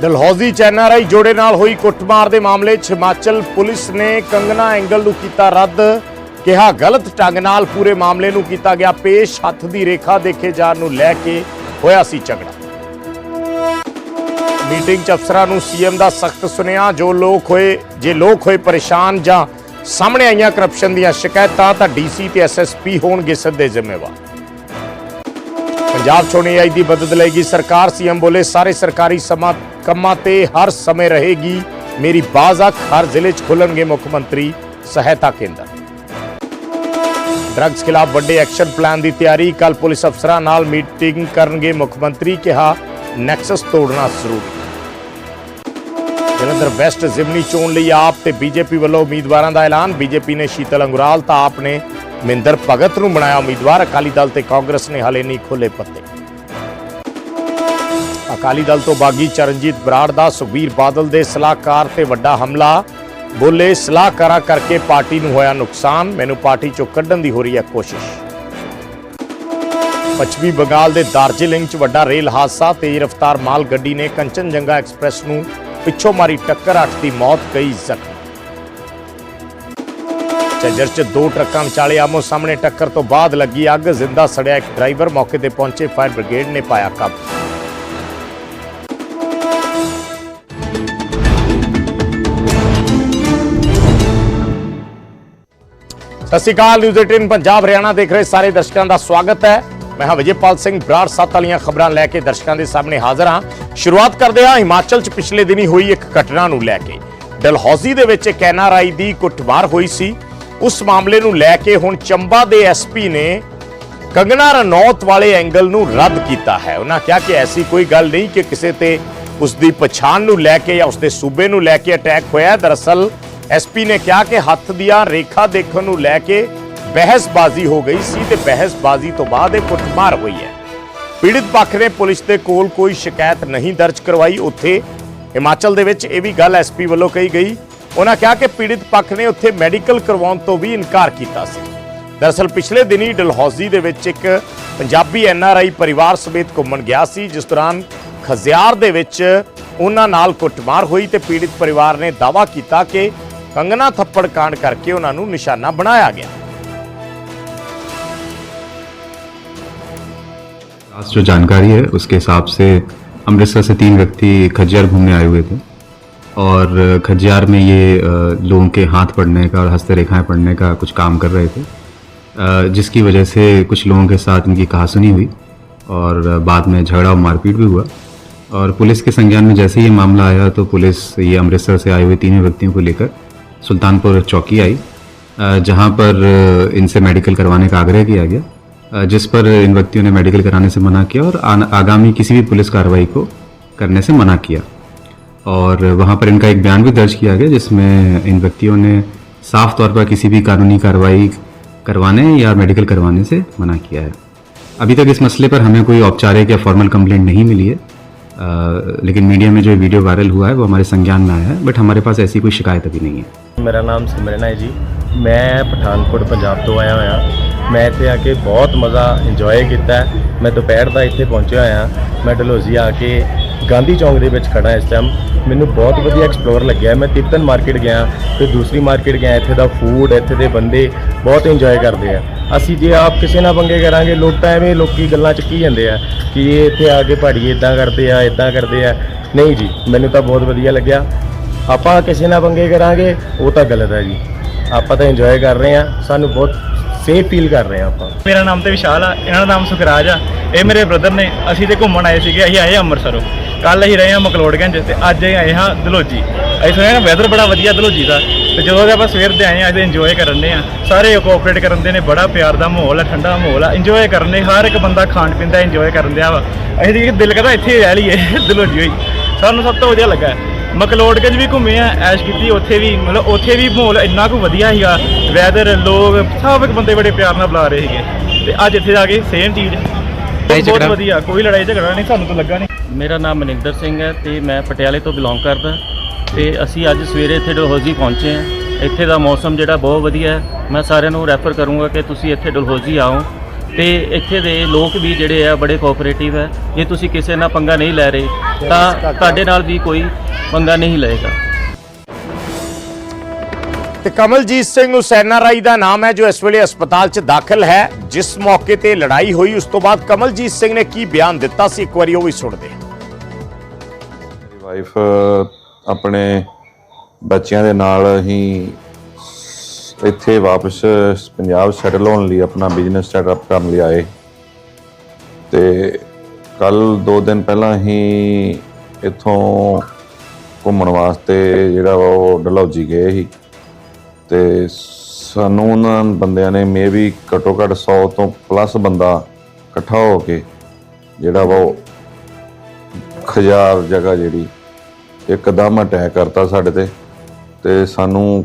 ਡਲਹੌਜ਼ੀ ਚ ਐਨਆਰਆਈ ਜੋੜੇ ਨਾਲ ਹੋਈ ਕੁੱਟਮਾਰ ਦੇ ਮਾਮਲੇ 'ਚ ਹਿਮਾਚਲ ਪੁਲਿਸ ਨੇ ਕੰਗਨਾ ਐਂਗਲ ਨੂੰ ਕੀਤਾ ਰੱਦ, ਕਿਹਾ ਗਲਤ ਢੰਗ ਨਾਲ ਪੂਰੇ ਮਾਮਲੇ ਨੂੰ ਕੀਤਾ ਗਿਆ ਪੇਸ਼, ਹੱਥ ਦੀ ਰੇਖਾ ਦੇਖੇ ਜਾਣ ਨੂੰ ਲੈ ਕੇ ਹੋਇਆ ਸੀ ਝਗੜਾ। ਮੀਟਿੰਗ 'ਚ ਅਫਸਰਾਂ ਨੂੰ ਸੀਐਮ ਦਾ ਸਖਤ ਸੁਨੇਹਾ, ਜੋ ਲੋਕ ਹੋਏ, ਜੇ ਲੋਕ ਹੋਏ ਪਰੇਸ਼ਾਨ ਜਾਂ ਸਾਹਮਣੇ ਆਈਆਂ ਕਰਪਸ਼ਨ ਦੀਆਂ ਸ਼ਿਕਾਇਤਾਂ, ਤਾਂ ਡੀਸੀ ਤੇ ਐਸਐਸਪੀ ਹੋਣਗੇ ਸਿੱਧੇ ਜ਼ਿੰਮੇਵਾਰ। ਪੰਜਾਬ ਚੋਣ ਆਈ ਦੀ ਮਦਦ ਲਏਗੀ। ਸਰਕਾਰ, ਸੀਐਮ ਬੋਲੇ, ਸਾਰੇ ਸਰਕਾਰੀ ਕੰਮਾਂ ਤੇ ਹਰ ਸਮੇਂ ਰਹੇਗੀ। ਮੇਰੀ ਬਾਜ਼, ਹਰ ਜ਼ਿਲ੍ਹੇ 'ਚ ਖੁੱਲਣਗੇ ਮੁੱਖ ਮੰਤਰੀ ਸਹਾਇਤਾ ਕੇਂਦਰ। ਡਰੱਗਸ ਖਿਲਾਫ ਵੱਡੇ ਐਕਸ਼ਨ ਪਲਾਨ ਦੀ ਤਿਆਰੀ। ਕੱਲ ਪੁਲਿਸ ਅਫਸਰਾਂ ਨਾਲ ਮੀਟਿੰਗ ਕਰਨਗੇ ਮੁੱਖ ਮੰਤਰੀ, ਕਿਹਾ ਨੈਕਸਸ ਤੋੜਨਾ ਜ਼ਰੂਰੀ। ਜਲੰਧਰ ਵੈਸਟ ਜ਼ਿਮਨੀ ਚੋਣ ਲਈ ਆਪ ਤੇ ਬੀਜੇਪੀ ਵੱਲੋਂ ਉਮੀਦਵਾਰਾਂ ਦਾ ਐਲਾਨ। ਬੀਜੇਪੀ ਨੇ ਸ਼ੀਤਲ ਅੰਗੁਰਾਲ ਤਾਂ ਆਪ ਨੇ ਮਹਿੰਦਰ ਭਗਤ ਨੂੰ ਬਣਾਇਆ ਉਮੀਦਵਾਰ। ਅਕਾਲੀ ਦਲ ਤੇ ਕਾਂਗਰਸ ਨੇ ਹਲੇ ਨਹੀਂ ਖੋਲੇ ਪੱਤੇ। ਅਕਾਲੀ ਦਲ ਤੋਂ ਬਾਗੀ ਚਰਨਜੀਤ ਬਰਾੜ ਦਾ ਸੁਖਬੀਰ ਬਾਦਲ ਦੇ ਸਲਾਹਕਾਰ ਤੇ ਵੱਡਾ ਹਮਲਾ। ਬੋਲੇ, ਸਲਾਹਕਾਰਾਂ ਕਰਕੇ ਪਾਰਟੀ ਨੂੰ ਹੋਇਆ ਨੁਕਸਾਨ। ਮੈਨੂੰ ਪਾਰਟੀ ਚੋਂ ਕੱਢਣ ਦੀ ਹੋ ਰਹੀ ਹੈ ਕੋਸ਼ਿਸ਼। ਪੱਛਮੀ ਬੰਗਾਲ ਦੇ ਦਾਰਜੀਲਿੰਗ 'ਚ ਵੱਡਾ ਰੇਲ ਹਾਦਸਾ। ਤੇਜ਼ ਰਫ਼ਤਾਰ ਮਾਲ ਗੱਡੀ ਨੇ ਕੰਚਨਜੰਗਾ ਐਕਸਪ੍ਰੈਸ ਨੂੰ ਪਿੱਛੋਂ ਮਾਰੀ ਟੱਕਰ। ਅੱਠ ਦੀ ਮੌਤ, ਕਈ ਜ਼ਖਮੀ। ਝੱਜਰ 'ਚ ਦੋ ਟਰੱਕਾਂ ਵਿਚਾਲੇ ਆਮੋ ਸਾਹਮਣੇ ਟੱਕਰ ਤੋਂ ਬਾਅਦ ਲੱਗੀ ਅੱਗ। ਜ਼ਿੰਦਾ ਸੜਿਆ ਇੱਕ ਡਰਾਈਵਰ, ਮੌਕੇ ਤੇ ਪਹੁੰਚੇ ਫਾਇਰ ਬ੍ਰਿਗੇਡ ਨੇ ਪਾਇਆ ਕਾਬੂ। ਸਤਿ ਸ਼੍ਰੀ ਅਕਾਲ, ਨਿਊਜ਼ 18 ਪੰਜਾਬ, ਹਰਿਆਣਾ ਦੇਖ ਰਹੇ ਸਾਰੇ ਦਰਸ਼ਕਾਂ ਦਾ ਸਵਾਗਤ ਹੈ। ਮੈਂ ਹਾਂ ਵਿਜੇਪਾਲ ਸਿੰਘ ਬਰਾੜ, ਸੱਤ ਵਾਲੀਆਂ ਖਬਰਾਂ ਲੈ ਕੇ ਦਰਸ਼ਕਾਂ ਦੇ ਸਾਹਮਣੇ ਹਾਜ਼ਰ ਹਾਂ। ਸ਼ੁਰੂਆਤ ਕਰਦੇ ਹਾਂ, ਹਿਮਾਚਲ 'ਚ ਪਿਛਲੇ ਦਿਨੀ ਹੋਈ ਇੱਕ ਘਟਨਾ ਨੂੰ ਲੈ ਕੇ। ਡਲਹੌਜ਼ੀ ਦੇ ਵਿੱਚ ਇੱਕ ਐਨਆਰਆਈ ਦੀ ਕੁੱਟਮਾਰ ਹੋਈ ਸੀ। ਉਸ ਮਾਮਲੇ ਨੂੰ ਲੈ ਕੇ ਹੁਣ ਚੰਬਾ ਦੇ ਐਸਪੀ ਨੇ ਕੰਗਨਾ ਰਣੌਤ ਵਾਲੇ ਐਂਗਲ ਨੂੰ ਰੱਦ ਕੀਤਾ ਹੈ। ਉਹਨਾਂ ਕਿਹਾ ਕਿ ਐਸੀ ਕੋਈ ਗੱਲ ਨਹੀਂ ਕਿ ਕਿਸੇ ਤੇ ਉਸ ਦੀ ਪਛਾਣ ਨੂੰ ਲੈ ਕੇ ਜਾਂ ਉਸ ਦੇ ਸੂਬੇ ਨੂੰ ਲੈ ਕੇ ਅਟੈਕ ਹੋਇਆ। ਹੈ। ਦਰਅਸਲ ਐਸਪੀ ਨੇ ਕਿਹਾ ਕਿ ਹੱਥ ਦੀਆਂ ਰੇਖਾ ਦੇਖਣ ਨੂੰ ਲੈ ਕੇ ਬਹਿਸਬਾਜ਼ੀ ਹੋ ਗਈ ਸੀ ਤੇ ਬਹਿਸਬਾਜ਼ੀ ਤੋਂ ਬਾਅਦ ਇਹ ਕੁੱਟਮਾਰ ਹੋਈ ਹੈ। ਪੀੜਿਤ ਪੱਖ ਨੇ ਪੁਲਿਸ ਦੇ ਕੋਲ ਕੋਈ ਸ਼ਿਕਾਇਤ ਨਹੀਂ ਦਰਜ ਕਰਵਾਈ। ਉੱਥੇ ਹਿਮਾਚਲ ਦੇ ਵਿੱਚ ਇਹ ਵੀ ਗੱਲ ਐਸਪੀ ਵੱਲੋਂ ਕਹੀ ਗਈ ਉਹਨਾਂ ਕਿਹਾ ਕਿ ਪੀੜਿਤ ਪੱਖ ਨੇ ਉੱਥੇ ਮੈਡੀਕਲ ਕਰਵਾਉਣ ਤੋਂ ਵੀ ਇਨਕਾਰ ਕੀਤਾ ਸੀ ਦਰਅਸਲ ਪਿਛਲੇ ਦਿਨੀ ਡਲਹੌਜ਼ੀ ਦੇ ਵਿੱਚ ਇੱਕ ਪੰਜਾਬੀ ਐਨਆਰਆਈ ਪਰਿਵਾਰ ਸਮੇਤ ਘੁੰਮਣ ਗਿਆ ਸੀ ਜਿਸ ਦੌਰਾਨ ਖਜ਼ਿਆਰ ਦੇ ਵਿੱਚ ਉਹਨਾਂ ਨਾਲ ਕੁੱਟਮਾਰ ਹੋਈ ਤੇ ਪੀੜਿਤ ਪਰਿਵਾਰ ਨੇ ਦਾਅਵਾ ਕੀਤਾ ਕਿ ਕੰਗਨਾ ਥੱਪੜ ਕਾਂਡ ਕਰਕੇ ਉਹਨਾਂ ਨੂੰ ਨਿਸ਼ਾਨਾ ਬਣਾਇਆ ਗਿਆ आज जो जानकारी है उसके हिसाब से अमृतसर से तीन व्यक्ति खज्जियार घूमने आए हुए थे और खजियार में ये लोगों के हाथ पड़ने का और हस्त रेखाएँ पड़ने का कुछ काम कर रहे थे। जिसकी वजह से कुछ लोगों के साथ इनकी कहासुनी हुई और बाद में झगड़ा और मारपीट भी हुआ। और पुलिस के संज्ञान में जैसे ही ये मामला आया तो पुलिस ये अमृतसर से आए हुए तीनों व्यक्तियों को लेकर सुल्तानपुर चौकी आई जहाँ पर इनसे मेडिकल करवाने का आग्रह किया गया जिस पर इन व्यक्तियों ने मेडिकल कराने से मना किया और आगामी किसी भी पुलिस कार्रवाई को करने से मना किया। और वहाँ पर इनका एक बयान भी दर्ज किया गया जिसमें इन व्यक्तियों ने साफ़ तौर पर किसी भी कानूनी कार्रवाई करवाने या मेडिकल करवाने से मना किया है। अभी तक इस मसले पर हमें कोई औपचारिक या फॉर्मल कंप्लेंट नहीं मिली है। आ, लेकिन मीडिया में जो वीडियो वायरल हुआ है वो हमारे संज्ञान में आया है बट हमारे पास ऐसी कोई शिकायत अभी नहीं है। मेरा नाम सिमरन है जी। मैं पठानकोट पंजाब तो आया हुआ ਮੈਂ ਇੱਥੇ ਆ ਕੇ ਬਹੁਤ ਮਜ਼ਾ ਇੰਜੋਏ ਕੀਤਾ। ਮੈਂ ਦੁਪਹਿਰ ਦਾ ਇੱਥੇ ਪਹੁੰਚਿਆ ਹੋਇਆ। ਮੈਂ ਡਲਹੌਜ਼ੀ ਆ ਕੇ ਗਾਂਧੀ ਚੌਂਕ ਦੇ ਵਿੱਚ ਖੜਾ ਇਸ ਟਾਈਮ ਮੈਨੂੰ ਬਹੁਤ ਵਧੀਆ ਐਕਸਪਲੋਰ ਲੱਗਿਆ। ਮੈਂ ਤਿੱਤਨ ਮਾਰਕੀਟ ਗਿਆ ਫਿਰ ਦੂਸਰੀ ਮਾਰਕੀਟ ਗਿਆ। ਇੱਥੇ ਦਾ ਫੂਡ ਇੱਥੇ ਦੇ ਬੰਦੇ ਬਹੁਤ ਇੰਜੋਏ ਕਰਦੇ ਆ। ਅਸੀਂ ਜੇ ਆਪ ਕਿਸੇ ਨਾਲ ਪੰਗੇ ਕਰਾਂਗੇ ਲੋਕ ਤਾਂ ਐਵੇਂ ਲੋਕੀ ਗੱਲਾਂ ਚੱਕੀ ਜਾਂਦੇ ਆ ਕਿ ਇਹ ਇੱਥੇ ਆ ਕੇ ਪਹਾੜੀ ਇਦਾਂ ਕਰਦੇ ਆ ਇਦਾਂ ਕਰਦੇ ਆ। ਨਹੀਂ ਜੀ, ਮੈਨੂੰ ਤਾਂ ਬਹੁਤ ਵਧੀਆ ਲੱਗਿਆ। ਆਪਾਂ ਕਿਸੇ ਨਾਲ ਪੰਗੇ ਕਰਾਂਗੇ, ਉਹ ਤਾਂ ਗਲਤ ਹੈ ਜੀ। ਆਪਾਂ ਤਾਂ ਇੰਜੋਏ ਕਰ ਰਹੇ ਆ ਸਾਨੂੰ ਬਹੁਤ ਸੇਫ ਫੀਲ ਕਰ ਰਹੇ ਆ ਆਪਾਂ। ਮੇਰਾ ਨਾਮ ਤੇ ਵਿਸ਼ਾਲ ਆ, ਇਹਨਾਂ ਦਾ ਨਾਮ ਸੁਖਰਾਜ ਆ। ਇਹ ਮੇਰੇ ਬ੍ਰਦਰ ਨੇ, ਅਸੀਂ ਤੇ ਘੁੰਮਣ ਆਏ ਸੀਗੇ, ਅਸੀਂ ਆਏ ਅੰਮ੍ਰਿਤਸਰੋਂ। ਕੱਲ ਅਸੀਂ ਰਹੇ ਹਾਂ ਮਕਲੋੜਗੰਜ ਤੇ ਅੱਜ ਅਸੀਂ ਆਏ ਹਾਂ ਦਲੋਜੀ। ਅਸੀਂ ਸੁਣਿਆ ਨਾ ਵੈਦਰ ਬੜਾ ਵਧੀਆ ਦਲੋਜੀ ਦਾ। ਤੇ ਜਦੋਂ ਦੇ ਆਪਾਂ ਸਵੇਰ ਦੇ ਆਏ ਹਾਂ, ਅਸੀਂ ਇੰਜੋਏ ਕਰਨ ਦੇ ਆ ਸਾਰੇ ਕੋਆਪਰੇਟ ਕਰਨ ਦੇ ਨੇ, ਬੜਾ ਪਿਆਰ ਦਾ ਮਾਹੌਲ ਆ, ਠੰਡਾ ਮਾਹੌਲ ਆ। ਇੰਜੋਏ ਕਰਨ ਦੇ, ਹਰ ਇੱਕ ਬੰਦਾ ਖਾਣ ਪੀਣ ਦਾ ਇੰਜੋਏ ਕਰਨ ਦਿਆ ਵਾ। ਅਸੀਂ ਦਿਲ ਕਰਦਾ ਇੱਥੇ ਰਹਿ ਲਈਏ, ਦਲੋਜੀ ਹੋਈ। ਸਾਨੂੰ ਸਭ ਤੋਂ ਵਧੀਆ ਲੱਗਾ। ਮਕਲੋੜਗੰਜ ਵੀ ਘੁੰਮੇ ਆ ਐਸ਼ ਕੀਤੀ ਉੱਥੇ ਵੀ ਮਤਲਬ ਉੱਥੇ ਵੀ ਮਾਹੌਲ ਇੰਨਾ ਕੁ ਵਧੀਆ ਸੀਗਾ ਵੈਦਰ ਲੋਕ ਸਭ ਇੱਕ ਬੰਦੇ ਬੜੇ ਪਿਆਰ ਨਾਲ ਬੁਲਾ ਰਹੇ ਸੀਗੇ। ਤੇ ਅੱਜ ਇੱਥੇ ਜਾ ਕੇ ਸੇਮ ਚੀਜ਼। ਬਹੁਤ ਵਧੀਆ ਕੋਈ ਲੜਾਈ ਝਗੜਾ ਨਹੀਂ ਸਾਨੂੰ ਤਾਂ ਲੱਗਾ ਨਹੀਂ। ਮੇਰਾ ਨਾਮ ਮਨਿੰਦਰ ਸਿੰਘ ਹੈ ਤੇ ਮੈਂ ਪਟਿਆਲੇ ਤੋਂ ਬਿਲੋਂਗ ਕਰਦਾ। ਤੇ ਅਸੀਂ ਅੱਜ ਸਵੇਰੇ ਇੱਥੇ ਡਲਹੌਜ਼ੀ ਪਹੁੰਚੇ ਹਾਂ। ਇੱਥੇ ਦਾ ਮੌਸਮ ਜਿਹੜਾ ਬਹੁਤ ਵਧੀਆ ਹੈ। ਮੈਂ ਸਾਰਿਆਂ ਨੂੰ ਰੈਫਰ ਕਰੂੰਗਾ ਕਿ ਤੁਸੀਂ ਇੱਥੇ ਡਲਹੌਜ਼ੀ ਆਓ। ਤੇ ਇੱਥੇ ਦੇ ਲੋਕ ਵੀ ਜਿਹੜੇ ਆ ਬੜੇ ਕੋਆਪਰੇਟਿਵ ਹੈ ਜੇ ਤੁਸੀਂ ਕਿਸੇ ਨਾਲ ਪੰਗਾ ਨਹੀਂ ਲੈ ਰਹੇ ਤਾਂ ਤੁਹਾਡੇ ਨਾਲ ਵੀ ਕੋਈ ਪੰਗਾ ਨਹੀਂ ਲਏਗਾ। ਤੇ ਕਮਲਜੀਤ ਸਿੰਘ ਉਸ ਐਨਆਰਆਈ ਦਾ ਨਾਮ ਹੈ ਜੋ ਇਸ ਵੇਲੇ ਹਸਪਤਾਲ 'ਚ ਦਾਖਲ ਹੈ। ਜਿਸ ਮੌਕੇ ਤੇ ਲੜਾਈ ਹੋਈ ਉਸ ਤੋਂ ਬਾਅਦ ਕਮਲਜੀਤ ਸਿੰਘ ਨੇ ਕੀ ਬਿਆਨ ਦਿੱਤਾ ਸੀ ਇੱਕ ਵਾਰੀ ਉਹ ਵੀ ਸੁਣਦੇ ਮੇਰੀ ਵਾਈਫ ਆਪਣੇ ਬੱਚਿਆਂ ਦੇ ਨਾਲ ਹੀ ਇੱਥੇ ਵਾਪਸ ਪੰਜਾਬ ਸੈਟਲ ਹੋਣ ਲਈ ਆਪਣਾ ਬਿਜ਼ਨਸ ਸਟਾਰਟਅਪ ਕਰਨ ਲਈ ਆਏ। ਤੇ ਕੱਲ 2 ਦਿਨ ਪਹਿਲਾਂ ਹੀ ਇੱਥੋਂ ਘੁੰਮਣ ਵਾਸਤੇ ਜਿਹੜਾ ਵਾ ਉਹ ਡਲਹੌਜੀ ਗਏ ਸੀ। ਤੇ ਸਾਨੂੰ ਉਹਨਾਂ ਬੰਦਿਆਂ ਨੇ ਮੇ ਵੀ ਘੱਟੋ ਘੱਟ 100 ਤੋਂ ਪਲੱਸ ਬੰਦਾ ਇਕੱਠਾ ਹੋ ਕੇ ਜਿਹੜਾ ਵਾ ਉਹ ਖਜਾਰ ਜਗ੍ਹਾ ਜਿਹੜੀ ਇੱਕਦਮ ਅਟੈਕ ਕਰਤਾ ਸਾਡੇ ਤੇ। ਤੇ ਸਾਨੂੰ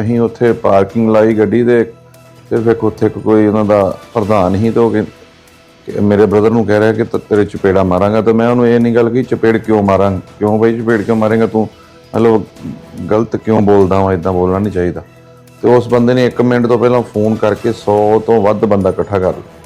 ਅਸੀਂ ਉੱਥੇ ਪਾਰਕਿੰਗ ਲਾਈ ਗੱਡੀ ਦੇ ਸਿਰਫ ਇੱਕ ਉੱਥੇ ਇੱਕ ਕੋਈ ਉਹਨਾਂ ਦਾ ਪ੍ਰਧਾਨ ਹੀ ਤੇ ਉਹ ਕਹਿ- ਕਿ ਮੇਰੇ ਬ੍ਰਦਰ ਨੂੰ ਕਹਿ ਰਿਹਾ ਕਿ ਤ- ਤੇਰੇ ਚਪੇੜਾ ਮਾਰਾਂਗਾ ਤਾਂ ਮੈਂ ਉਹਨੂੰ ਇਹ ਨਹੀਂ ਗੱਲ ਕਿ ਚਪੇੜ ਕਿਉਂ ਮਾਰਾਂ? ਕਿਉਂ ਬਈ ਚਪੇੜ ਕਿਉਂ ਮਾਰੇਗਾ ਤੂੰ? ਮਤਲਬ ਗਲਤ ਕਿਉਂ ਬੋਲਦਾ ਵਾਂ? ਇਦਾਂ ਬੋਲਣਾ ਨਹੀਂ ਚਾਹੀਦਾ। ਤੇ ਉਸ ਬੰਦੇ ਨੇ 1 ਮਿੰਟ ਤੋਂ ਪਹਿਲਾਂ ਫੋਨ ਕਰਕੇ 100 ਤੋਂ ਵੱਧ ਬੰਦਾ ਇਕੱਠਾ ਕਰ ਲਿਆ।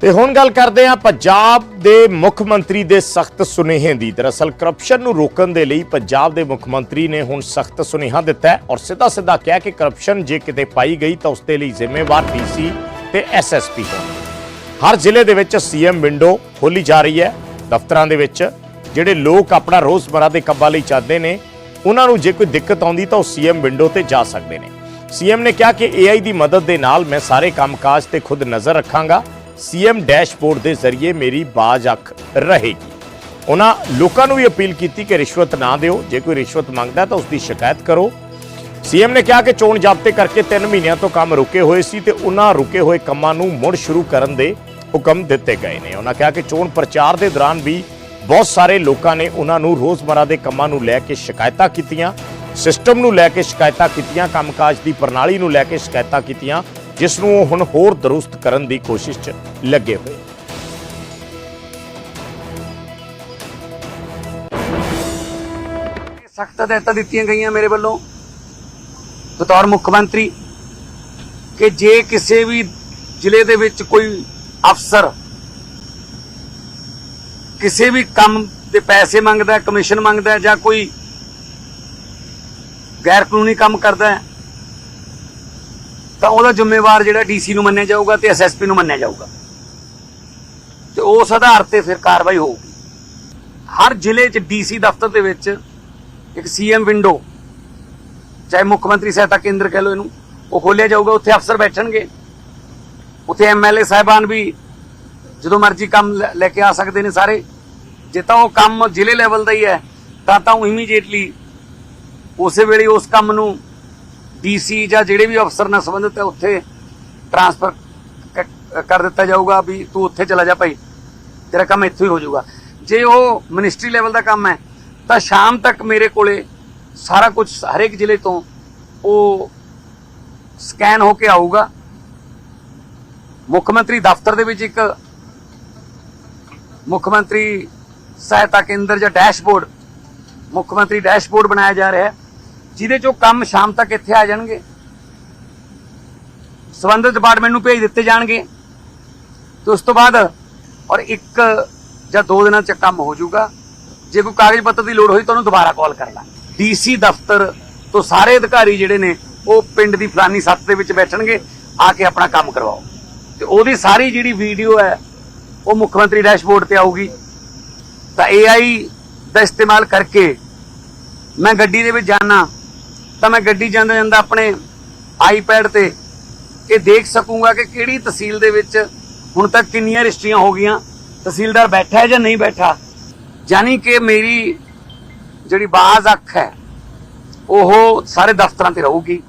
ਤੇ ਹੁਣ ਗੱਲ ਕਰਦੇ ਹਾਂ ਪੰਜਾਬ ਦੇ ਮੁੱਖ ਮੰਤਰੀ ਦੇ ਸਖਤ ਸੁਨੇਹੇ ਦੀ। ਦਰਅਸਲ ਕਰਪਸ਼ਨ ਨੂੰ ਰੋਕਣ ਦੇ ਲਈ ਪੰਜਾਬ ਦੇ ਮੁੱਖ ਮੰਤਰੀ ਨੇ ਹੁਣ ਸਖਤ ਸੁਨੇਹਾ ਦਿੱਤਾ ਹੈ ਔਰ ਸਿੱਧਾ ਸਿੱਧਾ ਕਿਹਾ ਕਿ ਕਰਪਸ਼ਨ ਜੇ ਕਿਤੇ ਪਾਈ ਗਈ ਤਾਂ ਉਸ ਦੇ ਲਈ ਜ਼ਿੰਮੇਵਾਰ ਡੀਸੀ ਤੇ ਐਸਐਸਪੀ ਹੋਣਗੇ। ਹਰ ਜ਼ਿਲ੍ਹੇ ਦੇ ਵਿੱਚ ਸੀਐਮ ਵਿੰਡੋ ਖੋਲੀ ਜਾ ਰਹੀ ਹੈ। ਦਫ਼ਤਰਾਂ ਦੇ ਵਿੱਚ ਜਿਹੜੇ ਲੋਕ ਆਪਣਾ ਰੋਜ਼ਮਰਾ ਦੇ ਕੰਮਾਂ ਲਈ ਚਾਹਦੇ ਨੇ, ਉਹਨਾਂ ਨੂੰ ਜੇ ਕੋਈ ਦਿੱਕਤ ਆਉਂਦੀ ਤਾਂ ਉਹ ਸੀਐਮ ਵਿੰਡੋ ਤੇ ਜਾ ਸਕਦੇ ਨੇ। ਸੀਐਮ ਨੇ ਕਿਹਾ ਕਿ AI ਦੀ ਮਦਦ ਦੇ ਨਾਲ ਮੈਂ ਸਾਰੇ ਕੰਮਕਾਜ ਤੇ ਖੁਦ ਨਜ਼ਰ ਰੱਖਾਂਗਾ। ਸੀਐਮ ਡੈਸ਼ਬੋਰਡ ਦੇ ਜ਼ਰੀਏ ਮੇਰੀ ਬਾਜ਼ ਅੱਖ ਰਹੇਗੀ। ਉਹਨਾਂ ਲੋਕਾਂ ਨੂੰ ਵੀ ਅਪੀਲ ਕੀਤੀ ਕਿ ਰਿਸ਼ਵਤ ਨਾ ਦਿਓ। ਜੇ ਕੋਈ ਰਿਸ਼ਵਤ ਮੰਗਦਾ ਤਾਂ ਉਸ ਦੀ ਸ਼ਿਕਾਇਤ ਕਰੋ। ਸੀਐਮ ਨੇ ਕਿਹਾ ਕਿ ਚੋਣ ਜ਼ਾਬਤੇ ਕਰਕੇ 3 ਮਹੀਨਿਆਂ ਤੋਂ ਕੰਮ ਰੁਕੇ ਹੋਏ ਸੀ ਤੇ ਉਹਨਾਂ ਰੁਕੇ ਹੋਏ ਕੰਮਾਂ ਨੂੰ ਮੁੜ ਸ਼ੁਰੂ ਕਰਨ ਦੇ ਹੁਕਮ ਦਿੱਤੇ ਗਏ ਨੇ। ਉਹਨਾਂ ਕਿਹਾ ਕਿ ਚੋਣ ਪ੍ਰਚਾਰ ਦੇ ਦੌਰਾਨ ਵੀ ਬਹੁਤ ਸਾਰੇ ਲੋਕਾਂ ਨੇ ਉਹਨਾਂ ਨੂੰ ਰੋਜ਼ਮਰਾ ਦੇ ਕੰਮਾਂ ਨੂੰ ਲੈ ਕੇ ਸ਼ਿਕਾਇਤਾਂ ਕੀਤੀਆਂ, ਸਿਸਟਮ ਨੂੰ ਲੈ ਕੇ ਸ਼ਿਕਾਇਤਾਂ ਕੀਤੀਆਂ, ਕੰਮਕਾਜ ਦੀ ਪ੍ਰਣਾਲੀ ਨੂੰ ਲੈ ਕੇ ਸ਼ਿਕਾਇਤਾਂ ਕੀਤੀਆਂ। ਜਿਸ ਨੂੰ ਉਹ ਹੁਣ ਹੋਰ ਦਰੁਸਤ ਕਰਨ ਦੀ ਕੋਸ਼ਿਸ਼ 'ਚ ਲੱਗੇ ਹੋਏ। ਸਖਤ ਹਦਾਇਤਾਂ ਦਿੱਤੀਆਂ ਗਈਆਂ ਮੇਰੇ ਵੱਲੋਂ। ਬਤੌਰ ਮੁੱਖ ਮੰਤਰੀ, ਕਿ ਜੇ ਕਿਸੇ ਵੀ ਜ਼ਿਲ੍ਹੇ ਦੇ ਵਿੱਚ ਕੋਈ ਅਫਸਰ ਕਿਸੇ ਵੀ ਕੰਮ ਦੇ ਪੈਸੇ ਮੰਗਦਾ ਕਮਿਸ਼ਨ ਮੰਗਦਾ ਜਾਂ ਕੋਈ ਗੈਰ ਕਾਨੂੰਨੀ ਕੰਮ ਕਰਦਾ ਹੈ ਤਾਂ ਉਹਦਾ ਜ਼ਿੰਮੇਵਾਰ ਜਿਹੜਾ ਡੀਸੀ ਨੂੰ ਮੰਨਿਆ ਜਾਊਗਾ ਤੇ ਐਸਐਸਪੀ ਨੂੰ ਮੰਨਿਆ ਜਾਊਗਾ। ਤੇ ਉਸ ਆਧਾਰ ਤੇ ਫਿਰ ਕਾਰਵਾਈ ਹੋਊਗੀ। ਹਰ ਜ਼ਿਲ੍ਹੇ 'ਚ ਡੀਸੀ ਦਫ਼ਤਰ ਦੇ ਵਿੱਚ ਇੱਕ ਸੀਐਮ ਵਿੰਡੋ, ਚਾਹੇ ਮੁੱਖ ਮੰਤਰੀ ਸਹਾਇਤਾ ਕੇਂਦਰ ਕਹਿ ਲਓ ਇਹਨੂੰ, ਉਹ ਖੋਲਿਆ ਜਾਊਗਾ, ਉੱਥੇ ਅਫਸਰ ਬੈਠਣਗੇ। ਉੱਥੇ ਐਮਐਲਏ ਸਾਹਿਬਾਨ ਵੀ ਜਦੋਂ ਮਰਜ਼ੀ ਕੰਮ ਲੈ- ਕੇ ਆ ਸਕਦੇ ਨੇ ਸਾਰੇ। ਜੇ ਤਾਂ ਉਹ ਕੰਮ ਜ਼ਿਲ੍ਹੇ ਲੈਵਲ ਦਾ ਹੀ ਹੈ, ਤਾਂ ਤਾਂ ਉਹ ਇਮੀਡੀਏਟਲੀ ਉਸੇ ਵੇਲੇ ਉਸ ਕੰਮ ਨੂੰ ਡੀਸੀ ਜਾਂ ਜਿਹੜੇ ਵੀ ਅਫਸਰ ਨਾਲ ਸੰਬੰਧਿਤ ਹੈ, ਉੱਥੇ ਟ੍ਰਾਂਸਫਰ ਕਰ ਦਿੱਤਾ ਜਾਊਗਾ ਵੀ ਤੂੰ ਉੱਥੇ ਚਲਾ ਜਾ ਭਾਈ। ਤੇਰਾ ਕੰਮ ਇੱਥੇ ਹੀ ਹੋ ਜਾਊਗਾ। ਜੇ ਉਹ ਮਿਨਿਸਟਰੀ ਲੈਵਲ ਦਾ ਕੰਮ ਹੈ, ਤਾਂ ਸ਼ਾਮ ਤੱਕ ਮੇਰੇ ਕੋਲੇ ਸਾਰਾ ਕੁਝ ਹਰੇਕ ਜ਼ਿਲ੍ਹੇ ਤੋਂ ਉਹ ਸਕੈਨ ਹੋ ਕੇ ਆਊਗਾ। ਮੁੱਖ ਮੰਤਰੀ ਦਫ਼ਤਰ ਦੇ ਵਿੱਚ ਇੱਕ ਮੁੱਖ ਮੰਤਰੀ ਸਹਾਇਤਾ ਕੇਂਦਰ ਜਾਂ ਡੈਸ਼ਬੋਰਡ, ਮੁੱਖ ਮੰਤਰੀ ਡੈਸ਼ਬੋਰਡ ਬਣਾਇਆ ਜਾ ਰਿਹਾ ਹੈ। ਜਿਹਦੇ ਚੋਂ ਕੰਮ ਸ਼ਾਮ ਤੱਕ ਇੱਥੇ ਆ ਜਾਣਗੇ। ਸੰਬੰਧਿਤ ਡਿਪਾਰਟਮੈਂਟ ਨੂੰ ਭੇਜ ਦਿੱਤੇ ਜਾਣਗੇ। ਤੇ ਉਸ ਤੋਂ ਬਾਅਦ ਔਰ ਇੱਕ ਜਾਂ ਦੋ ਦਿਨਾਂ ਚ ਕੰਮ ਹੋ ਜਾਊਗਾ। ਜੇ ਕੋਈ ਕਾਗਜ਼ ਪੱਤਰ ਦੀ ਲੋੜ ਹੋਈ ਤਾਂ ਉਹਨੂੰ ਦੁਬਾਰਾ ਕਾਲ ਕਰਨਾ ਡੀਸੀ ਦਫ਼ਤਰ ਤੋਂ ਸਾਰੇ ਅਧਿਕਾਰੀ ਜਿਹੜੇ ਨੇ, ਉਹ ਪਿੰਡ ਦੀ ਫਲਾਨੀ ਸੱਤ ਦੇ ਵਿੱਚ ਬੈਠਣਗੇ, ਆ ਕੇ ਆਪਣਾ ਕੰਮ ਕਰਵਾਓ। ਤੇ ਉਹਦੀ ਸਾਰੀ ਜਿਹੜੀ ਵੀਡੀਓ ਹੈ, ਉਹ ਮੁੱਖ ਮੰਤਰੀ ਡੈਸ਼ਬੋਰਡ ਤੇ ਆਊਗੀ। ਤਾਂ AI ਦਾ ਇਸਤੇਮਾਲ ਕਰਕੇ ਮੈਂ ਗੱਡੀ ਦੇ ਵਿੱਚ ਜਾਣਾ ਤਾਂ ਮੈਂ ਗੱਡੀ ਜਾਂਦਾ ਜਾਂਦਾ ਆਪਣੇ ਆਈਪੈਡ ਤੇ ਇਹ ਦੇਖ ਸਕੂੰਗਾ ਕਿ ਕਿਹੜੀ ਤਹਿਸੀਲ ਦੇ ਵਿੱਚ ਹੁਣ ਤੱਕ ਕਿੰਨੀਆਂ ਰਜਿਸਟਰੀਆਂ ਹੋ ਗਈਆਂ, ਤਹਿਸੀਲਦਾਰ ਬੈਠਾ ਹੈ ਜਾਂ ਨਹੀਂ ਬੈਠਾ। ਯਾਨੀ ਕਿ ਮੇਰੀ ਜਿਹੜੀ ਬਾਜ਼ ਅੱਖ ਹੈ, ਉਹ ਸਾਰੇ ਦਫ਼ਤਰਾਂ ਤੇ ਰਹੂਗੀ।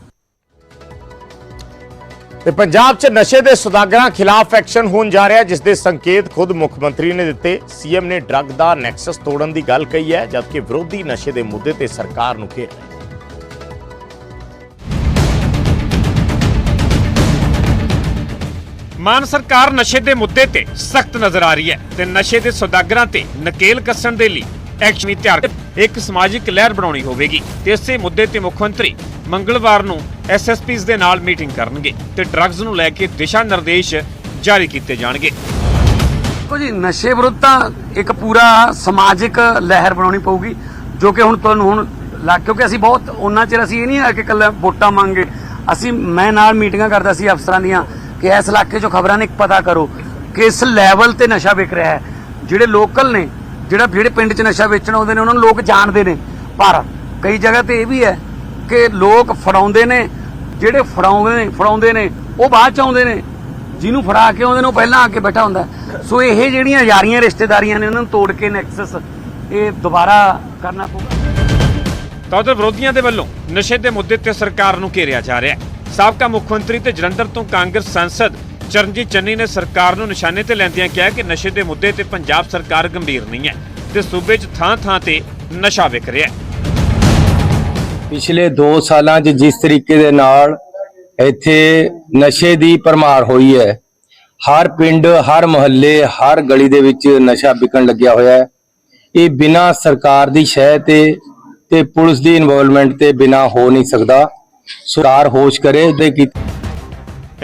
ਤੇ ਪੰਜਾਬ 'ਚ ਨਸ਼ੇ ਦੇ ਸੁਦਾਗਰਾਂ ਖਿਲਾਫ ਐਕਸ਼ਨ ਹੋਣ ਜਾ ਰਿਹਾ, ਜਿਸ ਦੇ ਸੰਕੇਤ ਖੁਦ ਮੁੱਖ ਮੰਤਰੀ ਨੇ ਦਿੱਤੇ। ਸੀਐਮ ਨੇ ਡਰੱਗ ਦਾ ਨੈਕਸਸ ਤੋੜਨ ਦੀ ਗੱਲ ਕਹੀ ਹੈ, ਜਦਕਿ ਵਿਰੋਧੀ ਨਸ਼ੇ ਦੇ ਮੁੱਦੇ ਤੇ ਸਰਕਾਰ ਨੂੰ ਘੇਰ ਮਾਨ ਸਰਕਾਰ ਨਸ਼ੇ ਦੇ ਮੁੱਦੇ ਤੇ ਸਖਤ ਨਜ਼ਰ ਆ ਰਹੀ ਹੈ ਤੇ ਨਸ਼ੇ ਦੇ ਸੌਦਾਗਰਾਂ ਤੇ ਨਕੇਲ ਕੱਸਣ ਦੇ ਲਈ ਐਕਸ਼ਨ ਵੀ ਤਿਆਰ ਇੱਕ ਸਮਾਜਿਕ ਲਹਿਰ ਬਣਾਉਣੀ ਹੋਵੇਗੀ ਤੇ ਇਸੇ ਮੁੱਦੇ ਤੇ ਮੁੱਖ ਮੰਤਰੀ ਮੰਗਲਵਾਰ ਨੂੰ ਐਸਐਸਪੀਜ਼ ਦੇ ਨਾਲ ਮੀਟਿੰਗ ਕਰਨਗੇ ਤੇ ਡਰੱਗਸ ਨੂੰ ਲੈ ਕੇ ਦਿਸ਼ਾ ਨਿਰਦੇਸ਼ ਜਾਰੀ ਕੀਤੇ ਜਾਣਗੇ। ਦੇਖੋ ਨਸ਼ੇ ਵਿਰੁੱਧ ਤਾਂ ਇੱਕ ਪੂਰਾ ਸਮਾਜਿਕ ਲਹਿਰ ਬਣਾਉਣੀ ਪਊਗੀ, ਜੋ ਕਿ ਹੁਣ ਤੁਹਾਨੂੰ ਹੁਣ ਲੱਗ ਕਿਉਂਕਿ ਅਸੀਂ ਬਹੁਤ ਉਹਨਾਂ ਚਿਰ ਅਸੀਂ ਇਹ ਨਹੀਂ ਆ ਕਿ ਕੱਲਾ ਵੋਟਾਂ ਮੰਗੇ ਅਸੀਂ ਮੈਂ ਨਾਲ ਮੀਟਿੰਗਾਂ ਕਰਦਾ ਸੀ ਅਫਸਰਾਂ ਦੀਆਂ ਕਿ ਇਸ ਇਲਾਕੇ 'ਚੋਂ ਖਬਰਾਂ ਨੇ ਪਤਾ ਕਰੋ ਕਿਸ ਲੈਵਲ ਤੇ ਨਸ਼ਾ ਵਿਕ ਰਿਹਾ ਹੈ। ਜਿਹੜੇ ਲੋਕਲ ਨੇ, ਜਿਹੜਾ ਜਿਹੜੇ ਪਿੰਡ 'ਚ ਨਸ਼ਾ ਵੇਚਣ ਆਉਂਦੇ ਨੇ, ਉਹਨਾਂ ਨੂੰ ਲੋਕ ਜਾਣਦੇ ਨੇ। ਪਰ ਕਈ ਜਗ੍ਹਾ ਤੇ ਇਹ ਵੀ ਹੈ ਕਿ ਲੋਕ ਫੜਾਉਂਦੇ ਨੇ, ਜਿਹੜੇ ਫੜਾਉਂਦੇ ਨੇ ਫੜਾਉਂਦੇ ਨੇ, ਉਹ ਬਾਅਦ ਚ ਆਉਂਦੇ ਨੇ। ਜਿਹਨੂੰ ਫੜਾ ਕੇ ਆਉਂਦੇ ਨੇ, ਉਹ ਪਹਿਲਾਂ ਆ ਕੇ ਬੈਠਾ ਹੁੰਦਾ ਸੋ ਇਹ ਜਿਹੜੀਆਂ ਯਾਰੀਆਂ ਰਿਸ਼ਤੇਦਾਰੀਆਂ ਨੇ, ਉਹਨਾਂ ਨੂੰ ਤੋੜ ਕੇ ਨੈਕਸਸ ਇਹ ਦੁਬਾਰਾ ਕਰਨਾ ਪਊਗਾ। ਤਾਂ ਉਧਰ ਵਿਰੋਧੀਆਂ ਦੇ ਵੱਲੋਂ ਨਸ਼ੇ ਦੇ ਮੁੱਦੇ ਤੇ ਸਰਕਾਰ ਨੂੰ ਘੇਰਿਆ ਜਾ ਰਿਹਾ ਹੈ। ਸਾਬਕਾ ਮੁੱਖ ਮੰਤਰੀ ਤੇ ਜਲੰਧਰ ਤੋਂ ਕਾਂਗਰਸ ਸੰਸਦ ਚਰਨਜੀਤ ਚੰਨੀ ਨੇ ਸਰਕਾਰ ਨੂੰ ਨਿਸ਼ਾਨੇ ਤੇ ਲੈਂਦਿਆਂ ਕਿਹਾ ਕਿ ਨਸ਼ੇ ਦੇ ਮੁੱਦੇ ਤੇ ਪੰਜਾਬ ਸਰਕਾਰ ਗੰਭੀਰ ਨਹੀਂ ਹੈ ਤੇ ਸੂਬੇ 'ਚ ਥਾਂ-ਥਾਂ ਤੇ ਨਸ਼ਾ ਵਿਕ ਰਿਹਾ ਹੈ। ਪਿਛਲੇ 2 ਸਾਲਾਂ 'ਚ ਜਿਸ ਤਰੀਕੇ ਦੇ ਨਾਲ ਇੱਥੇ ਨਸ਼ੇ ਦੀ ਪਰਮਾਰ ਹੋਈ ਹੈ, ਹਰ ਪਿੰਡ, ਹਰ ਮੁਹੱਲੇ, ਹਰ ਗਲੀ ਦੇ ਵਿੱਚ ਨਸ਼ਾ ਵਿਕਣ ਲੱਗਿਆ ਹੋਇਆ ਹੈ। ਇਹ ਬਿਨਾਂ ਸਰਕਾਰ ਦੀ ਸ਼ਹਿ ਤੇ ਤੇ ਪੁਲਿਸ ਦੀ ਇਨਵੋਲਵਮੈਂਟ ਤੇ ਬਿਨਾ ਹੋ ਨਹੀਂ ਸਕਦਾ। ਸਰਕਾਰ ਹੋਸ਼ ਕਰੇ ਤੇ ਕੀ